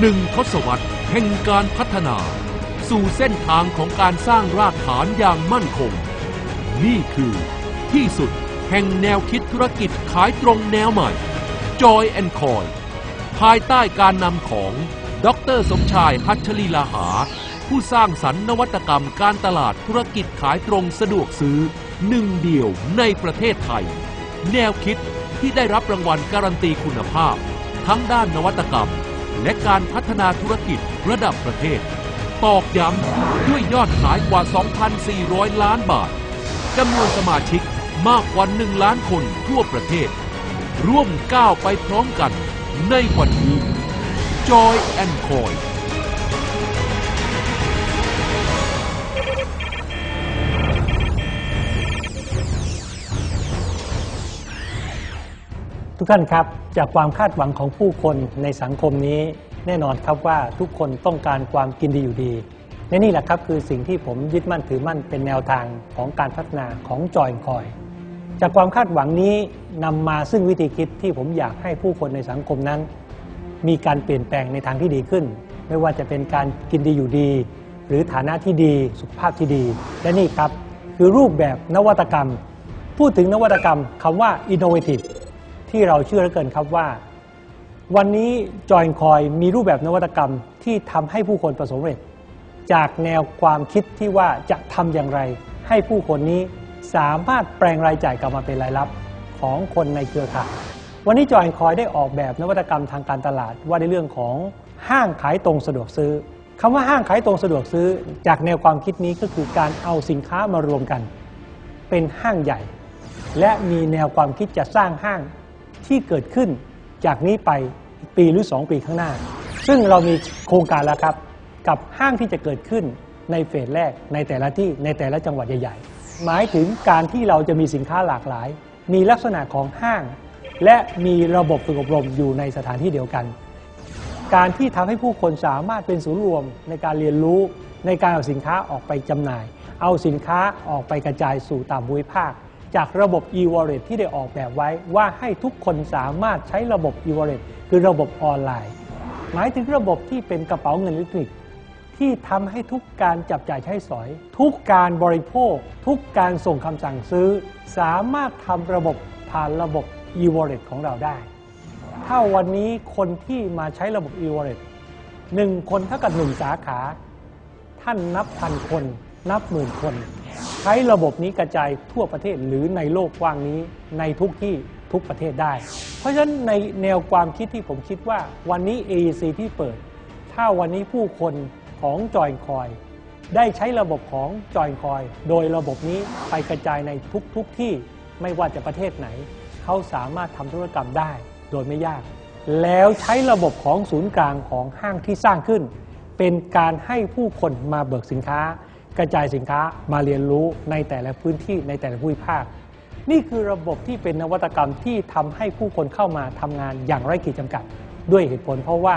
หนึ่งทศวรรษแห่งการพัฒนา สู่เส้นทางของการสร้างรากฐานอย่างมั่นคง นี่คือที่สุดแห่งแนวคิดธุรกิจขายตรงแนวใหม่ Joy and Coy ภายใต้การนำของ ดรสมชายพัชรีลาหา ผู้สร้างสรรค์นวัตกรรมการตลาดธุรกิจขายตรงสะดวกซื้อหนึ่งเดียวในประเทศไทย แนวคิดที่ได้รับรางวัลการันตีคุณภาพ ทั้งด้านนวัตกรรม และการพัฒนาธุรกิจระดับประเทศ ตอกย้ำด้วยยอดขายกว่า 2,400 ล้านบาทจำนวนสมาชิกมากกว่า 1 ล้านคนทั่วประเทศ ร่วมก้าวไปพร้อมกันในวันนี้ Joy and Coin ทุกท่านครับจากความคาดหวังของผู้คนในสังคมนี้ แน่นอนครับว่าทุกคนต้องการความกินดีอยู่ดีและนี่แหละครับคือสิ่งที่ผมยึดมั่นถือมั่นเป็นแนวทางของการพัฒนาของจอยคอย จากความคาดหวังนี้นำมาซึ่งวิธีคิดที่ผมอยากให้ผู้คนในสังคมนั้น มีการเปลี่ยนแปลงในทางที่ดีขึ้น ไม่ว่าจะเป็นการกินดีอยู่ดี หรือฐานะที่ดีสุขภาพที่ดี และนี่ครับคือรูปแบบนวัตกรรม พูดถึงนวัตกรรมคำว่า innovative ที่เราเชื่อเหลือเกินครับว่า วันนี้จอยคอยมีรูปแบบนวัตกรรมที่ทำให้ผู้คนประสบเร็จ จากแนวความคิดที่ว่าจะทำอย่างไร ให้ผู้คนนี้สามารถแปลงรายจ่ายกลับมาเป็นรายรับของคนในเครือข่ายวันนี้จอยคอยได้ออกแบบนวัตกรรมทางการตลาดว่าในเรื่องของห้างขายตรงสะดวกซื้อคำว่าห้างขายตรงสะดวกซื้อ จากแนวความคิดนี้ก็คือการเอาสินค้ามารวมกัน เป็นห้างใหญ่ และมีแนวความคิดจะสร้างห้าง ที่เกิดขึ้นจากนี้ไปปีหรือ 2 ปีข้างหน้า ซึ่งเรามีโครงการแล้วครับ กับห้างที่จะเกิดขึ้นในเฟสแรกในแต่ละที่ในแต่ละจังหวัดใหญ่ ๆ หมายถึงการที่เราจะมีสินค้าหลากหลาย มีลักษณะของห้าง และมีระบบฝึกอบรมอยู่ในสถานที่เดียวกัน การที่ทำให้ผู้คนสามารถเป็นศูนย์รวมในการเรียนรู้ในการเอาสินค้าออกไปจำหน่าย เอาสินค้าออกไปกระจายสู่ตามภูมิภาค จากระบบ e-wallet ที่ได้ออกแบบไว้ว่าให้ทุกคนสามารถใช้ระบบ e-wallet คือระบบออนไลน์ หมายถึงระบบที่เป็นกระเป๋าเงินอิเล็กทรอนิกส์ที่ทำให้ทุกการจับจ่ายใช้สอย ทุกการบริโภค ทุกการส่งคำสั่งซื้อ สามารถทำระบบผ่านระบบ e-wallet ของเราได้ ถ้าวันนี้คนที่มาใช้ระบบ e-wallet หนึ่งคนเท่ากับหนึ่งสาขา ท่านนับพันคน นับหมื่นคน ใช้ระบบนี้กระจายทั่วประเทศหรือในโลกกว้างนี้ในทุกที่ทุกประเทศได้ เพราะฉะนั้นในแนวความคิดที่ผมคิดว่าวันนี้ AEC ที่เปิด ถ้าวันนี้ผู้คนของจอยคอย ได้ใช้ระบบของจอยคอย โดยระบบนี้ไปกระจายในทุกๆทที่ไม่ว่าจะประเทศไหน เขาสามารถทำธุรกรรมได้โดยไม่ยาก แล้วใช้ระบบของศูนย์กลางของห้างที่สร้างขึ้น เป็นการให้ผู้คนมาเบิกสินค้า กระจายสินค้ามาเรียนรู้ในแต่ละพื้นที่ในแต่ละภูมิภาค นี่คือระบบที่เป็นนวัตกรรมที่ทำให้ผู้คนเข้ามาทำงานอย่างไร้ขีดจำกัด ด้วยเหตุผล เพราะว่า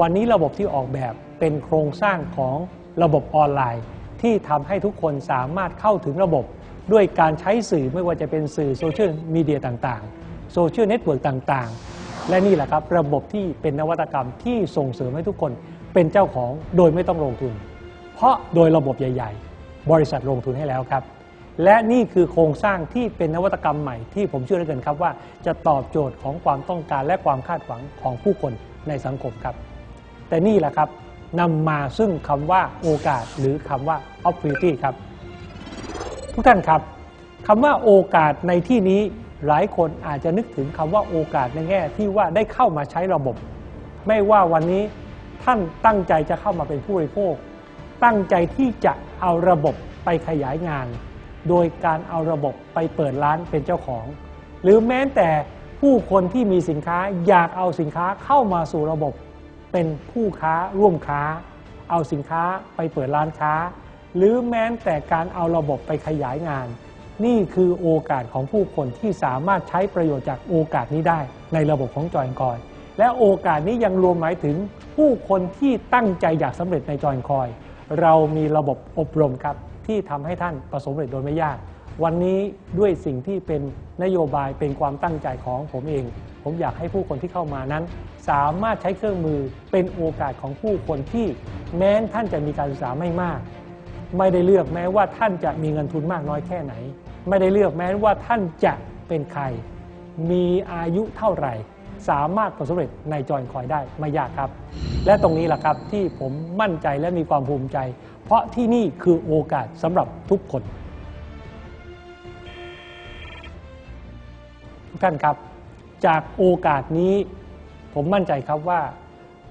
วันนี้ระบบที่ออกแบบเป็นโครงสร้างของระบบออนไลน์ ที่ทำให้ทุกคนสามารถเข้าถึงระบบ ด้วยการใช้สื่อไม่ว่าจะเป็นสื่อโซเชียลมีเดียต่างๆโซเชียลเน็ตเวิร์กต่างๆ และนี่แหละครับระบบที่เป็นนวัตกรรมที่ส่งเสริมให้ทุกคนเป็นเจ้าของโดยไม่ต้องลงทุน ราะโดยระบบใหญ่ ๆ บริษัทลงทุนให้แล้วครับ และนี่คือโครงสร้างที่เป็นนวัตกรรมใหม่ที่ผมเชื่อเหลือเกินครับว่าจะตอบโจทย์ของความต้องการและความคาดหวังของผู้คนในสังคมครับ แต่นี่แหละครับนำมาซึ่งคำว่าโอกาสหรือคำว่า opportunity ครับ ทุกท่านครับคำว่าโอกาสในที่นี้หลายคนอาจจะนึกถึงคำว่าโอกาสในแง่ที่ว่าได้เข้ามาใช้ระบบ ไม่ว่าวันนี้ท่านตั้งใจจะเข้ามาเป็นผู้บริโภค ตั้งใจที่จะเอาระบบไปขยายงาน โดยการเอาระบบไปเปิดร้านเป็นเจ้าของ หรือแม้แต่ผู้คนที่มีสินค้าอยากเอาสินค้าเข้ามาสู่ระบบ เป็นผู้ค้าร่วมค้า เอาสินค้าไปเปิดร้านค้า หรือแม้แต่การเอาระบบไปขยายงาน นี่คือโอกาสของผู้คนที่สามารถใช้ประโยชน์จากโอกาสนี้ได้ในระบบของจอยคอยและโอกาสนี้ยังรวมหมายถึงผู้คนที่ตั้งใจอยากสำเร็จในจอยคอย เรามีระบบอบรมครับ ที่ทำให้ท่านประสบความสำเร็จโดยไม่ยาก วันนี้ด้วยสิ่งที่เป็นนโยบายเป็นความตั้งใจของผมเอง ผมอยากให้ผู้คนที่เข้ามานั้น สามารถใช้เครื่องมือเป็นโอกาสของผู้คนที่แม้ท่านจะมีการศึกษาไม่มาก ไม่ได้เลือกแม้ว่าท่านจะมีเงินทุนมากน้อยแค่ไหน ไม่ได้เลือกแม้ว่าท่านจะเป็นใคร มีอายุเท่าไหร่ สามารถประสบความสำเร็จในจอยคอยได้ไม่ยากครับ และตรงนี้แหละครับที่ผมมั่นใจและมีความภูมิใจ เพราะที่นี่คือโอกาสสำหรับทุกคนทุกท่านครับ จากโอกาสนี้ผมมั่นใจครับว่า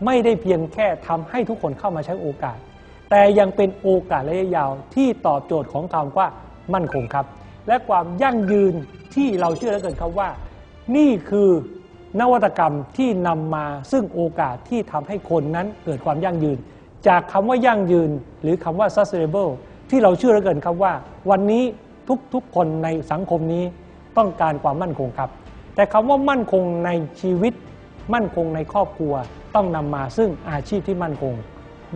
ไม่ได้เพียงแค่ทำให้ทุกคนเข้ามาใช้โอกาส แต่ยังเป็นโอกาสระยะยาวที่ตอบโจทย์ของคำว่ามั่นคงครับ และความยั่งยืนที่เราเชื่อเหลือเกินครับว่า นี่คือ นวัตกรรมที่นำมาซึ่งโอกาสที่ทำให้คนนั้นเกิดความยั่งยืน จากคำว่ายั่งยืนหรือคำว่า sustainable ที่เราเชื่อเหลือเกินครับว่า วันนี้ทุกๆคนในสังคมนี้ต้องการความมั่นคงครับ แต่คำว่ามั่นคงในชีวิต มั่นคงในครอบครัว ต้องนำมาซึ่งอาชีพที่มั่นคง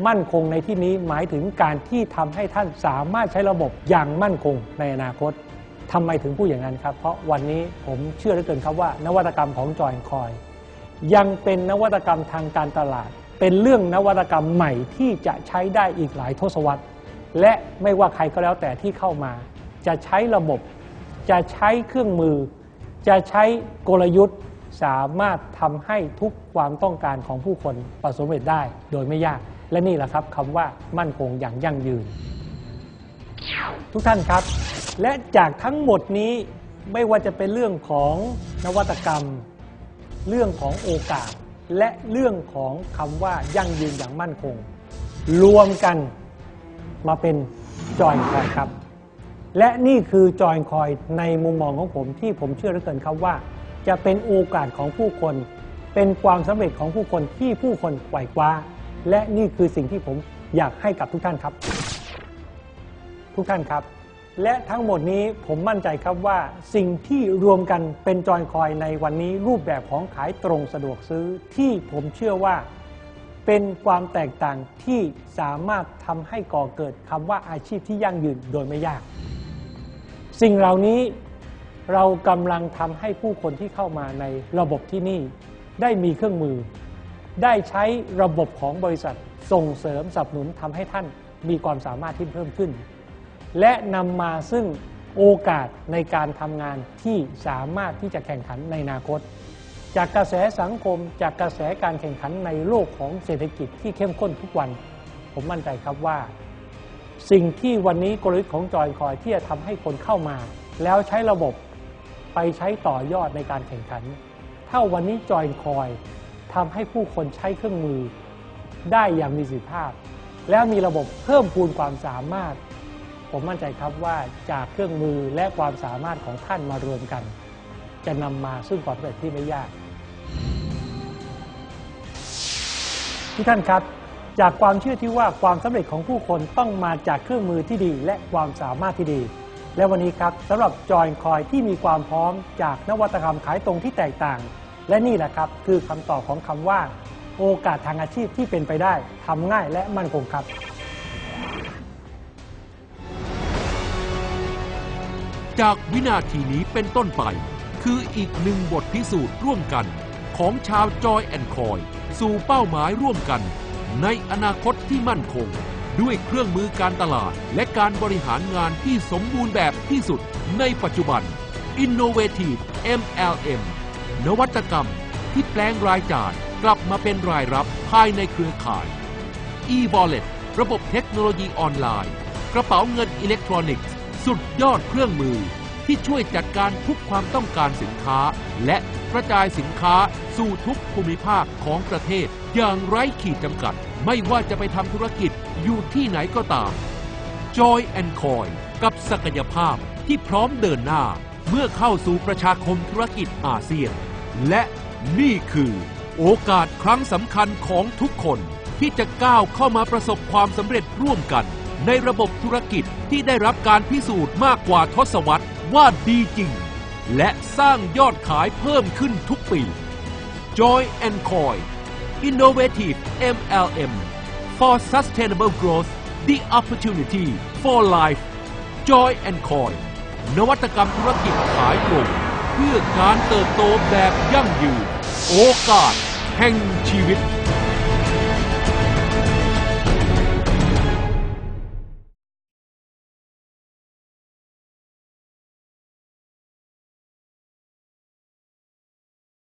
มั่นคงในที่นี้หมายถึงการที่ทำให้ท่านสามารถใช้ระบบอย่างมั่นคงในอนาคต ทำไมถึงพูดอย่างนั้นครับ เพราะวันนี้ผมเชื่อเหลือเกินครับว่า นวัตกรรมของจอยคอย ยังเป็นนวัตกรรมทางการตลาด เป็นเรื่องนวัตกรรมใหม่ที่จะใช้ได้อีกหลายทศวรรษ และไม่ว่าใครก็แล้วแต่ที่เข้ามา จะใช้ระบบ จะใช้เครื่องมือ จะใช้กลยุทธ์สามารถทำให้ทุกความต้องการของผู้คนประสบความสำเร็จได้โดยไม่ยาก และนี่แหละครับคำว่ามั่นคงอย่างยั่งยืน ทุกท่านครับ และจากทั้งหมดนี้ไม่ว่าจะเป็นเรื่องของนวัตกรรม เรื่องของโอกาส และเรื่องของคำว่ายั่งยืนอย่างมั่นคง รวมกันมาเป็นจอยคอยครับ และนี่คือจอยคอยในมุมมองของผมที่ผมเชื่อเหลือเกินครับว่า จะเป็นโอกาสของผู้คน เป็นความสำเร็จของผู้คนที่ผู้คนไขว่คว้า และนี่คือสิ่งที่ผมอยากให้กับทุกท่านครับ ทุกท่านครับ และทั้งหมดนี้ผมมั่นใจครับว่าสิ่งที่รวมกันเป็นจอยคอยในวันนี้รูปแบบของขายตรงสะดวกซื้อที่ผมเชื่อว่า เป็นความแตกต่างที่สามารถทำให้ก่อเกิดคำว่าอาชีพที่ยั่งยืนโดยไม่ยาก สิ่งเหล่านี้เรากำลังทำให้ผู้คนที่เข้ามาในระบบที่นี่ ได้มีเครื่องมือ ได้ใช้ระบบของบริษัทส่งเสริมสนับสนุนทำให้ท่านมีความสามารถที่เพิ่มขึ้น และนำมาซึ่งโอกาสในการทำงานที่สามารถที่จะแข่งขันในอนาคต จากกระแสสังคมจากกระแสการแข่งขันในโลกของเศรษฐกิจที่เข้มข้นทุกวัน ผมมั่นใจครับว่า สิ่งที่วันนี้กลยุทธ์ของจอยคอยที่จะทำให้คนเข้ามา แล้วใช้ระบบไปใช้ต่อยอดในการแข่งขัน ถ้าวันนี้จอยคอยทำให้ผู้คนใช้เครื่องมือได้อย่างมีประสิทธิภาพ แล้วมีระบบเพิ่มพูนความสามารถ ผมมั่นใจครับว่าจากเครื่องมือและความสามารถของท่านมารวมกัน จะนำมาซึ่งความสำเร็จที่ไม่ยากทุกท่านครับ จากความเชื่อที่ว่าความสำเร็จของผู้คนต้องมาจากเครื่องมือที่ดี และความสามารถที่ดี และวันนี้ครับสำหรับจอยคอยที่มีความพร้อมจากนวัตกรรมขายตรงที่แตกต่าง และนี่แหละครับคือคำตอบของคำว่า โอกาสทางอาชีพที่เป็นไปได้ทำง่ายและมั่นคงครับ จากวินาทีนี้เป็นต้นไป คืออีกหนึ่งบทพิสูจน์ร่วมกัน ของชาวจอยแอนคอย สู่เป้าหมายร่วมกัน ในอนาคตที่มั่นคง ด้วยเครื่องมือการตลาด และการบริหารงานที่สมบูรณ์แบบที่สุดในปัจจุบัน Innovative MLM นวัตกรรมที่แปลงรายจ่ายกลับมาเป็นรายรับภายในเครือข่าย e-wallet ระบบเทคโนโลยีออนไลน์ กระเป๋าเงินอิเล็กทรอนิกส์ สุดยอดเครื่องมือ ที่ช่วยจัดการทุกความต้องการสินค้า และกระจายสินค้าสู่ทุกภูมิภาคของประเทศ อย่างไร้ขีดจำกัด ไม่ว่าจะไปทำธุรกิจอยู่ที่ไหนก็ตาม Joy and Coy กับศักยภาพที่พร้อมเดินหน้า เมื่อเข้าสู่ประชาคมธุรกิจอาเซียน และนี่คือ โอกาสครั้งสำคัญของทุกคนที่จะก้าวเข้ามาประสบความสำเร็จร่วมกัน ในระบบธุรกิจที่ได้รับการพิสูจน์มากกว่าทศวรรษว่าดีจริง และสร้างยอดขายเพิ่มขึ้นทุกปี Joy and Coy Innovative MLM for Sustainable Growth The Opportunity for Life Joy and Coy นวัตกรรมธุรกิจขายตรงเพื่อการเติบโตแบบยั่งยืน โอกาสแห่งชีวิต